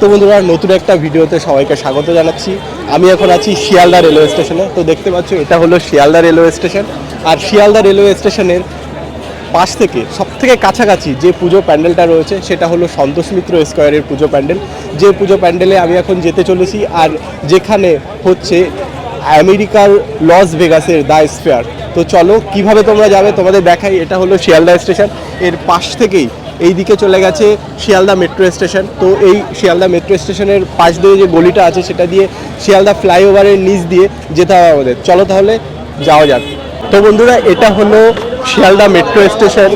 তো বন্ধুরা, নতুন একটা ভিডিওতে সবাইকে স্বাগত জানাচ্ছি। আমি এখন আছি শিয়ালদা রেলওয়ে স্টেশনে। তো দেখতে পাচ্ছ, এটা হলো শিয়ালদা রেলওয়ে স্টেশন। আর শিয়ালদা রেলওয়ে স্টেশনের পাশ থেকে সব থেকে কাছাকাছি যে পুজো প্যান্ডেলটা রয়েছে, সেটা হলো সন্তোষ মিত্র স্কোয়ারের পুজো প্যান্ডেল। যে পুজো প্যান্ডেলে আমি এখন যেতে চলেছি, আর যেখানে হচ্ছে আমেরিকার লস ভেগাসের দ্য স্পেয়ার। তো চলো, কীভাবে তোমরা যাবে তোমাদের দেখাই, এটা হলো শিয়ালদা স্টেশন। এর পাশ থেকেই এই দিকে চলে গেছে শিয়ালদা মেট্রো স্টেশন। তো এই শিয়ালদা মেট্রো স্টেশনের পাশ দিয়ে যে গলিটা আছে, সেটা দিয়ে শিয়ালদা ফ্লাইওভারের নিচ দিয়ে যেতে হবে আমাদের। চলো তাহলে যাওয়া যাক। তো বন্ধুরা, এটা হলো শিয়ালদা মেট্রো স্টেশন।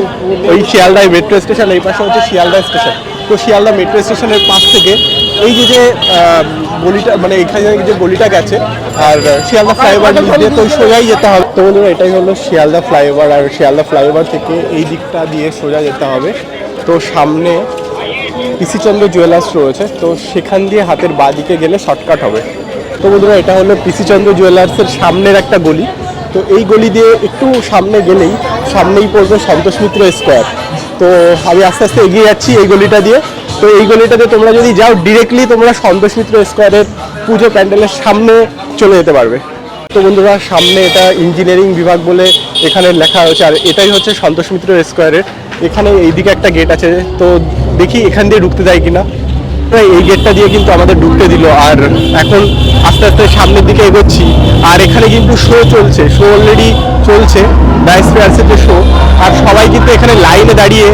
ওই শিয়ালদা মেট্রো স্টেশন, এই পাশে হচ্ছে শিয়ালদা স্টেশন। তো শিয়ালদা মেট্রো স্টেশনের পাশ থেকে এই যে যে গলিটা মানে এখানে যে গলিটা গেছে, আর শিয়ালদা ফ্লাইওভার দিয়ে তো সোজাই যেতে হবে। তো বন্ধুরা, এটাই হলো শিয়ালদা ফ্লাইওভার, আর শিয়ালদা ফ্লাইওভার থেকে এই দিকটা দিয়ে সোজা যেতে হবে। তো সামনে পিসিচন্দ্র জুয়েলার্স রয়েছে, তো সেখান দিয়ে হাতের বাঁ দিকে গেলে শর্টকাট হবে। তো বন্ধুরা, এটা হলো পিসিচন্দ্র জুয়েলার্সের সামনের একটা গলি। তো এই গলি দিয়ে একটু সামনে গেলেই সামনেই পড়বে সন্তোষ মিত্র স্কোয়ার। তো আমি আস্তে আস্তে এগিয়ে যাচ্ছি এই গলিটা দিয়ে। তো এই গলিটাতে তোমরা যদি যাও ডিরেক্টলি তোমরা সন্তোষ মিত্র স্কোয়ারের পুজো প্যান্ডেলের সামনে চলে যেতে পারবে। তো বন্ধুরা, সামনে এটা ইঞ্জিনিয়ারিং বিভাগ বলে এখানে লেখা হয়েছে আর এটাই হচ্ছে সন্তোষ মিত্র স্কোয়ারের এখানে এইদিকে একটা গেট আছে, তো দেখি এখান দিয়ে ঢুকতে যায় কিনা। এই গেটটা দিয়ে কিন্তু আমাদের ঢুকতে দিল, আর এখন আস্তে আস্তে সামনের দিকে এগোচ্ছি। আর এখানে কিন্তু শো চলছে শো অলরেডি চলছে ডাইস যে শো আর সবাই কিন্তু এখানে লাইনে দাঁড়িয়ে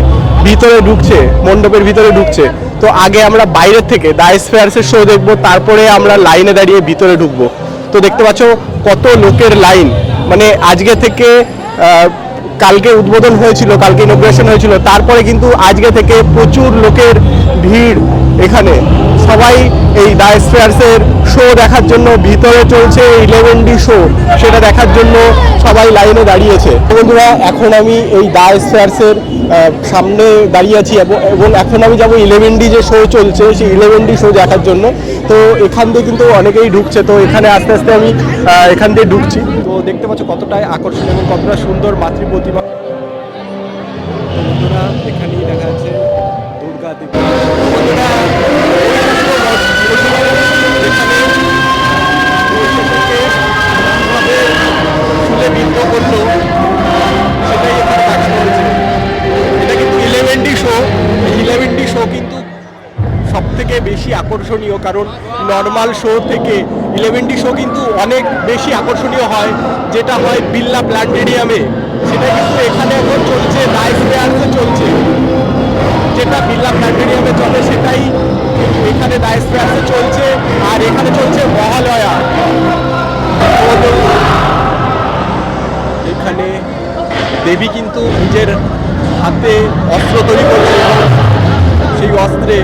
ভিতরে ঢুকছে, মণ্ডপের ভিতরে ঢুকছে। তো আগে আমরা বাইরের থেকে ডাইস ফেয়ার্সের শো দেখব, তারপরে আমরা লাইনে দাঁড়িয়ে ভিতরে ঢুকবো। তো দেখতে পাচ্ছ কত লোকের লাইন মানে আজকে থেকে কালকে উদ্বোধন হয়েছিল, কালকে ইনোগ্রেশন হয়েছিল, তারপরে কিন্তু আজকে থেকে প্রচুর লোকের ভিড় এখানে। সবাই এই দা স্পেয়ার্সের শো দেখার জন্য ভিতরে চলছে ইলেভেন ডি শো সেটা দেখার জন্য সবাই লাইনে দাঁড়িয়েছে। বন্ধুরা, এখন আমি এই দা স্পেয়ার্সের সামনে দাঁড়িয়ে আছি এবং এখন আমি যাব ইলেভেন ডি যে শো চলছে, সেই ইলেভেন ডি শো দেখার জন্য। তো এখান দিয়ে কিন্তু অনেকেই ঢুকছে। তো এখানে আস্তে আস্তে আমি এখান দিয়ে ঢুকছি। তো দেখতে পাচ্ছ কতটাই আকর্ষণীয় এবং কতটা সুন্দর মাতৃ প্রতিমা। এখানেই দেখা যাচ্ছে দুর্গা দেবী। করল। বেশি আকর্ষণীয়, কারণ নর্মাল শো থেকে ইলেভেন ডি শো কিন্তু অনেক বেশি আকর্ষণীয় হয়, যেটা হয় বিল্লা প্ল্যানেরিয়ামে সেটা কিন্তু এখানে এখন চলছে লাইফ ফেয়ার্সে চলছে। যেটা বিল্লা প্ল্যানেরিয়ামে চলে, সেটাই এখানে ডাইস ফেয়ার্সে চলছে, আর এখানে চলছে মহালয়া। এখানে দেবী কিন্তু নিজের হাতে অস্ত্র তৈরি করছে। সেই অস্ত্রে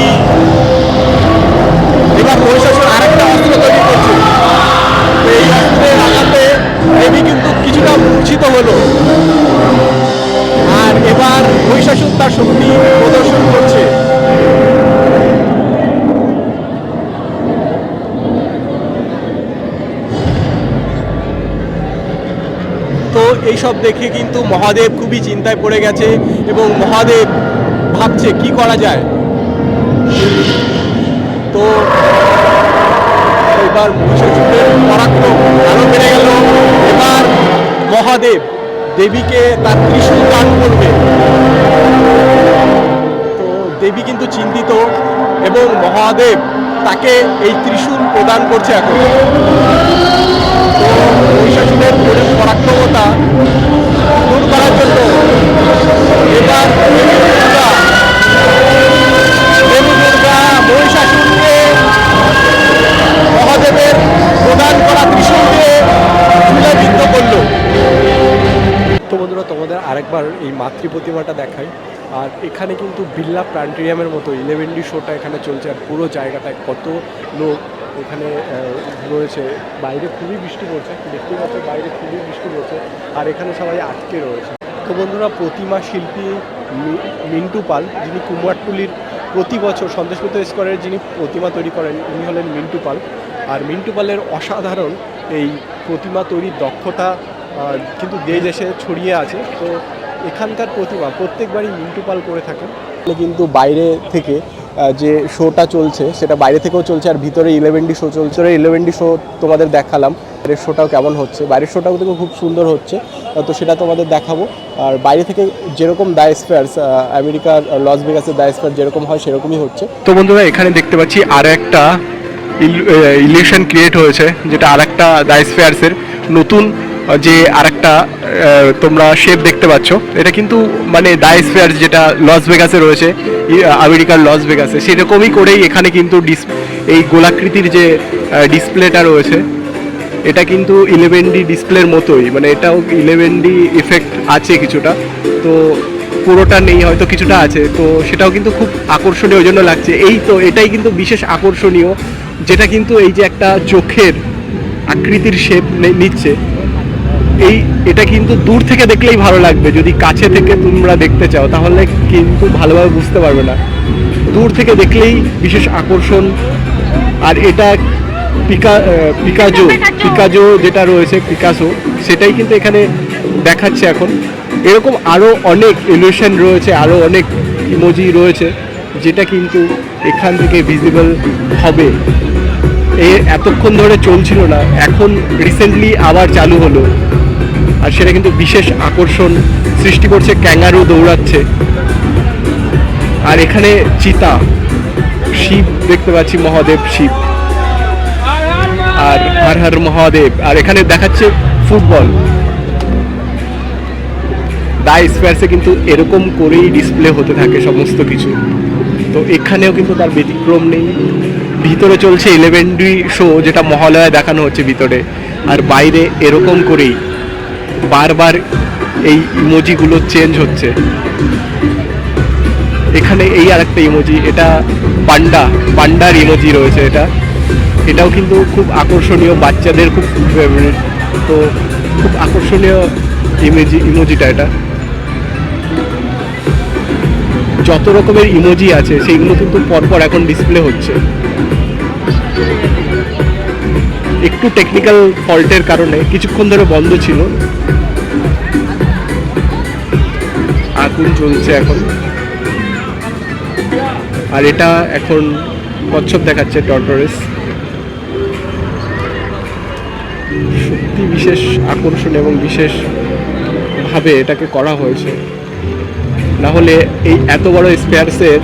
এবার দেবী এবার মহিষাসুর আরেকটা অস্ত্র তৈরি করছে। এই অস্ত্রের আঘাতে দেবী কিন্তু কিছুটা মূর্ছিত হলো। আর এবার মহিষাসুর তার শক্তি প্রদর্শন করছে। তো এইসব দেখে কিন্তু মহাদেব খুবই চিন্তায় পড়ে গেছে এবং মহাদেব ভাবছে, কি করা যায়? তো এবার মহিষাসুরের পরাক্রম আরও বেড়ে গেল। এবার মহাদেব দেবীকে তার ত্রিশূল দান করবে। তো দেবী কিন্তু চিন্তিত এবং মহাদেব তাকে এই ত্রিশূল প্রদান করছে এখন। মহিষাসুরের পরাক্রমতা দূর করার জন্য এবার আরেকবার এই মাতৃ প্রতিমাটা দেখাই। আর এখানে কিন্তু বিল্লা প্ল্যান্টেরিয়ামের মতো ইলেভেন ডি শোটা এখানে চলছে। আর পুরো জায়গাটায় কত লোক এখানে রয়েছে। বাইরে খুবই বৃষ্টি পড়ছে। দেখতেই পাচ্ছ বাইরে খুবই বৃষ্টি পড়ছে। আর এখানে সবাই আটকে রয়েছে। তো বন্ধুরা, প্রতিমা শিল্পী মিন্টু পাল, যিনি কুমারটুলির প্রতি বছর সন্দেশ মিত্র স্কোয়ারের যিনি প্রতিমা তৈরি করেন, উনি হলেন মিন্টু পাল। আর মিন্টু পালের অসাধারণ এই প্রতিমা তৈরির দক্ষতা কিন্তু দেশ দেশে ছড়িয়ে আছে। তো এখানকার প্রতিভা প্রত্যেকবারই মিন্টু পাল করে থাকেন কিন্তু বাইরে থেকে যে শোটা চলছে সেটা বাইরে থেকেও চলছে আর ভিতরে ইলেভেন ডি শো চলছে। ইলেভেন ডি শো তোমাদের দেখালাম। বাইরের শোটাও কেমন হচ্ছে? বাইরের শোটাও কিন্তু খুব সুন্দর হচ্ছে। তো সেটা তোমাদের দেখাবো। আর বাইরে থেকে যেরকম ডাইসফেয়ার্স আমেরিকার লস ভেগাসের ডাইসফেয়ার যেরকম হয় সেরকমই হচ্ছে। তো বন্ধুরা এখানে দেখতে পাচ্ছি আর একটা ইলিউশন ক্রিয়েট হয়েছে যেটা আর একটা ডাইসফেয়ার্সের নতুন আহ, যে আরেকটা তোমরা শেপ দেখতে পাচ্ছ। এটা কিন্তু মানে ডাইসফেয়ার্স যেটা লস ভেগাসে রয়েছে আমেরিকার লস ভেগাসে সেরকমই করেই এখানে কিন্তু ডিস এই গোলাকৃতির যে ডিসপ্লেটা রয়েছে, এটা কিন্তু ইলেভেন ডি ডিসপ্লের মতোই মানে এটাও ইলেভেন ডি ইফেক্ট আছে কিছুটা। তো পুরোটা নেই, হয়তো কিছুটা আছে, তো সেটাও কিন্তু খুব আকর্ষণীয় জন্য লাগছে। এই তো, এটাই কিন্তু বিশেষ আকর্ষণীয়, যেটা কিন্তু এই যে একটা চোখের আকৃতির শেপ নিচ্ছে। এই এটা কিন্তু দূর থেকে দেখলেই ভালো লাগবে। যদি কাছে থেকে তোমরা দেখতে চাও তাহলে কিন্তু ভালোভাবে বুঝতে পারবে না। দূর থেকে দেখলেই বিশেষ আকর্ষণ। আর এটা পিকা পিকাজো পিকাজো। যেটা রয়েছে পিকাসো সেটাই কিন্তু এখানে দেখাচ্ছে এখন। এরকম আরও অনেক ইলিউশন রয়েছে আরও অনেক ইমোজি রয়েছে যেটা কিন্তু এখান থেকে ভিজিবল হবে। এ এতক্ষণ ধরে চলছিল না এখন রিসেন্টলি আবার চালু হলো। আর সেটা কিন্তু বিশেষ আকর্ষণ সৃষ্টি করছে, ক্যাঙ্গারু দৌড়াচ্ছে। আর এখানে চিতা, শিব দেখতে পাচ্ছি, মহাদেব, শিব। আর হর হর মহাদেব। আর এখানে দেখাচ্ছে ফুটবল। ডাই স্পেয়ার্সে কিন্তু এরকম করেই ডিসপ্লে হতে থাকে সমস্ত কিছু। তো এখানেও কিন্তু তার ব্যতিক্রম নেই। ভিতরে চলছে ইলেভেন ডি শো যেটা মহালয়া দেখানো হচ্ছে ভিতরে। আর বাইরে এরকম করেই বারবার এই ইমোজিগুলো চেঞ্জ হচ্ছে। এখানে এই আরেকটা ইমোজি এটা পান্ডা, পান্ডার ইমোজি রয়েছে এটা। এটাও কিন্তু খুব আকর্ষণীয়, বাচ্চাদের খুব ফেভারিট তো খুব আকর্ষণীয় ইমেজি ইমোজিটা এটা। যত রকমের ইমোজি আছে, সেইগুলো কিন্তু পরপর এখন ডিসপ্লে হচ্ছে। একটু টেকনিক্যাল ফল্টের কারণে কিছুক্ষণ ধরে বন্ধ ছিল। আগুন চলছে এখন। আর এটা এখন কচ্ছপ দেখাচ্ছে টর্টরেস সত্যি বিশেষ আকর্ষণ এবং বিশেষ ভাবে এটাকে করা হয়েছে। না হলে এই এত বড় স্পেয়ারসের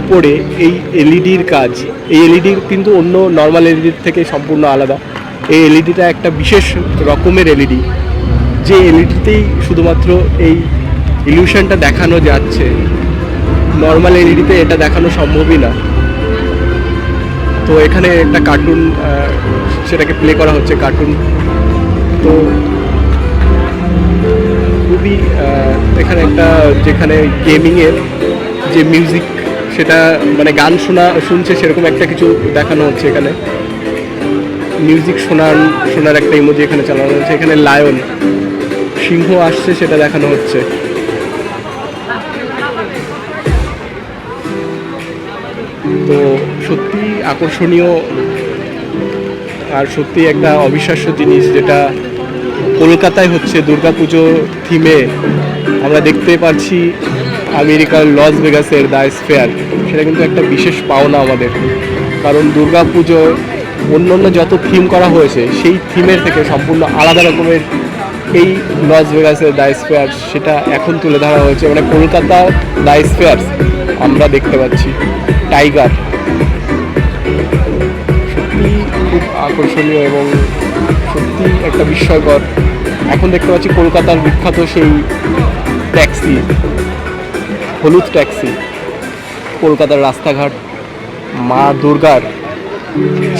উপরে এই এলইডির কাজ, এই এলইডির কিন্তু অন্য নর্মাল এলইডির থেকে সম্পূর্ণ আলাদা। এই এলইডিটা একটা বিশেষ রকমের এলইডি, যে এলইডিতেই শুধুমাত্র এই ইলিউশনটা দেখানো যাচ্ছে। নর্মাল এলইডিতে এটা দেখানো সম্ভবই না। তো এখানে একটা কার্টুন সেটাকে প্লে করা হচ্ছে কার্টুন তো খুবই এখানে একটা যেখানে গেমিংয়ের যে মিউজিক সেটা মানে গান শোনা, শুনছে সেরকম একটা কিছু দেখানো হচ্ছে এখানে। মিউজিক শোনার শোনার একটা ইমোজি এখানে চালানো হচ্ছে। এখানে লায়ন সিংহ আসছে সেটা দেখানো হচ্ছে। তো সত্যি আকর্ষণীয় আর সত্যি একটা অবিশ্বাস্য জিনিস যেটা কলকাতায় হচ্ছে। দুর্গাপুজো থিমে আমরা দেখতে পাচ্ছি আমেরিকার লস ভেগাসের দ্য স্ফেয়ার সেটা কিন্তু একটা বিশেষ পাওনা আমাদের। কারণ দুর্গাপুজো অন্য অন্য যত থিম করা হয়েছে, সেই থিমের থেকে সম্পূর্ণ আলাদা রকমের এই লস ভেগাসের দ্য স্ফেয়ার সেটা এখন তুলে ধরা হয়েছে। মানে কলকাতা দ্য স্ফেয়ার আমরা দেখতে পাচ্ছি। টাইগার সত্যি খুব আকর্ষণীয় এবং সত্যি একটা বিস্ময়কর। এখন দেখতে পাচ্ছি কলকাতার বিখ্যাত সেই ট্যাক্সি হলুদ ট্যাক্সি, কলকাতার রাস্তাঘাট, মা দুর্গার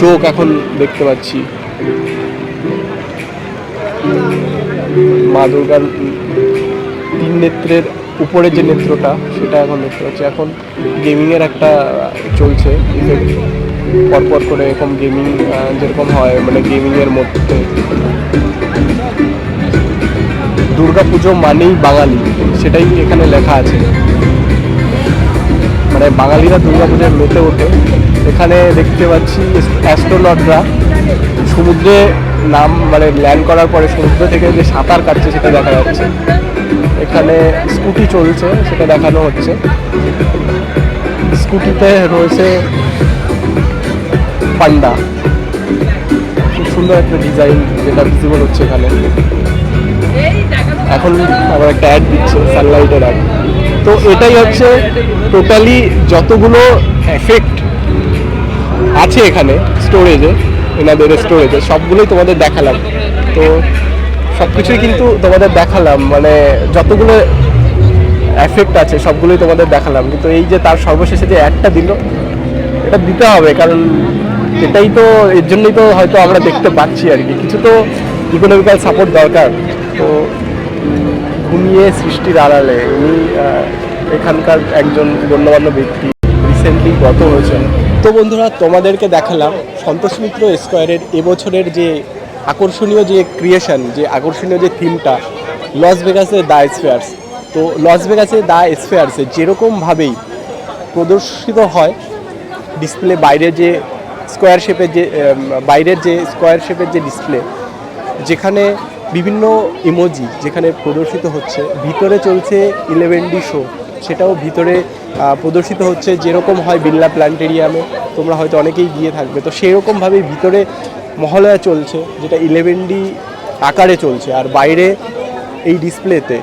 চোখ এখন দেখতে পাচ্ছি। মা দুর্গার তিন নেত্রের উপরে যে নেত্রটা, সেটা এখন দেখতে পাচ্ছি। এখন গেমিংয়ের একটা চলছে ইফেক্ট পরপর করে এরকম গেমিং যেরকম হয় মানে গেমিংয়ের মধ্যে। দুর্গাপুজো মানেই বাঙালি, সেটাই এখানে লেখা আছে। মানে বাঙালিরা দুর্গাপুজোর মেতে ওঠে। এখানে দেখতে পাচ্ছি অ্যাস্ট্রোনটরা সমুদ্রে নাম মানে ল্যান্ড করার পরে সমুদ্র থেকে যে সাঁতার কাটছে সেটা দেখা যাচ্ছে। এখানে স্কুটি চলছে, সেটা দেখানো হচ্ছে। স্কুটিতে রয়েছে পান্ডা। খুব সুন্দর একটা ডিজাইন যেটা ভিজিবল হচ্ছে এখানে। এখন আবার একটা অ্যাড দিচ্ছে সানলাইটের অ্যাড তো এটাই হচ্ছে টোটালি যতগুলো এফেক্ট আছে এখানে স্টোরেজে এনাদের স্টোরেজে সবগুলোই তোমাদের দেখালাম। তো সব কিছুই কিন্তু তোমাদের দেখালাম মানে যতগুলো এফেক্ট আছে, সবগুলোই তোমাদের দেখালাম। কিন্তু এই যে তার সর্বশেষে যে অ্যাডটা দিল, এটা দিতে হবে, কারণ এটাই তো, এর জন্যই তো হয়তো আমরা দেখতে পাচ্ছি আর কি। কিছু তো ইকোনমিক্যাল সাপোর্ট দরকার। তো ঘুমিয়ে সৃষ্টির আড়ালে উনি এখানকার একজন গণ্যমান্য ব্যক্তি রিসেন্টলি গত হয়েছেন। তো বন্ধুরা, তোমাদেরকে দেখালাম সন্তোষ মিত্র স্কোয়ারের এবছরের যে আকর্ষণীয় যে ক্রিয়েশন যে আকর্ষণীয় যে থিমটা লস ভেগাসের দ্য স্পেয়ার্স তো লস ভেগাসের দ্য স্পেয়ার্সে যেরকমভাবেই প্রদর্শিত হয় ডিসপ্লে বাইরে যে স্কোয়ার শেপের যে বাইরের যে স্কোয়ার শেপের যে ডিসপ্লে যেখানে বিভিন্ন ইমোজি যেখানে প্রদর্শিত হচ্ছে, ভিতরে চলছে ইলেভেন ডি শো সেটাও ভিতরে প্রদর্শিত হচ্ছে যেরকম হয় বিড়লা প্ল্যানেটেরিয়ামে তোমরা হয়তো অনেকেই গিয়ে থাকবে। তো সেরকমভাবেই ভিতরে মহালয়া চলছে, যেটা ইলেভেন ডি আকারে চলছে, আর বাইরে এই ডিসপ্লেতে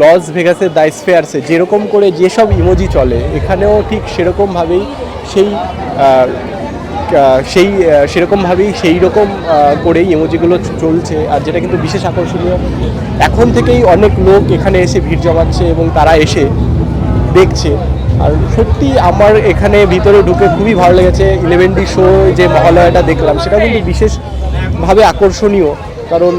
লস ভেগাসের দ্য স্ফেয়ার্সে যেরকম করে যেসব ইমোজি চলে, এখানেও ঠিক সেরকমভাবেই সেই সেই সেরকমভাবেই সেই রকম করেই ইমোজিগুলো চলছে। আর যেটা কিন্তু বিশেষ আকর্ষণীয়, এখন থেকেই অনেক লোক এখানে এসে ভিড় জমাচ্ছে এবং তারা এসে দেখছে। আর সত্যি আমার এখানে ভিতরে ঢুকে খুবই ভালো লেগেছে। ইলেভেন ডি শো যে মহালয়াটা দেখলাম, সেটা কিন্তু বিশেষভাবে আকর্ষণীয়। কারণ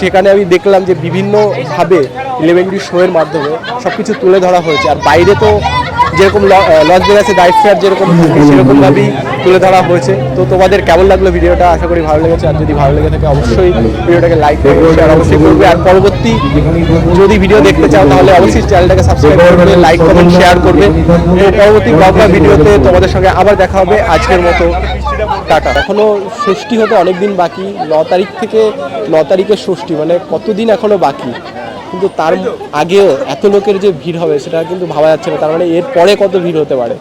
সেখানে আমি দেখলাম যে বিভিন্নভাবে ইলেভেন ডি শোয়ের মাধ্যমে সব কিছু তুলে ধরা হয়েছে। আর বাইরে তো যেরকম লস ভেগাসে দাইট ফেয়ার যেরকম সেরকমভাবেই তুলে ধরা হয়েছে। তো তোমাদের কেমন লাগল ভিডিওটা? আশা করি ভালো লেগেছে। আর যদি ভালো লেগে থাকে অবশ্যই ভিডিওটাকে লাইক করবে শেয়ার অবশ্যই করবে। আর পরবর্তী যদি ভিডিও দেখতে চাও তাহলে অবশ্যই চ্যানেলটাকে সাবস্ক্রাইব করবে লাইক কমেন্ট শেয়ার করবে। পরবর্তী বাংলা ভিডিওতে তোমাদের সঙ্গে আবার দেখা হবে। আজকের মতো টাটা। এখনও ষষ্ঠী হতে অনেক দিন বাকি। ন তারিখ থেকে ন তারিখের ষষ্ঠী মানে কতদিন এখনও বাকি? কিন্তু তার আগেও এত লোকের যে ভিড় হবে সেটা কিন্তু ভাবা যাচ্ছে না। তার মানে এর পরে কত ভিড় হতে পারে?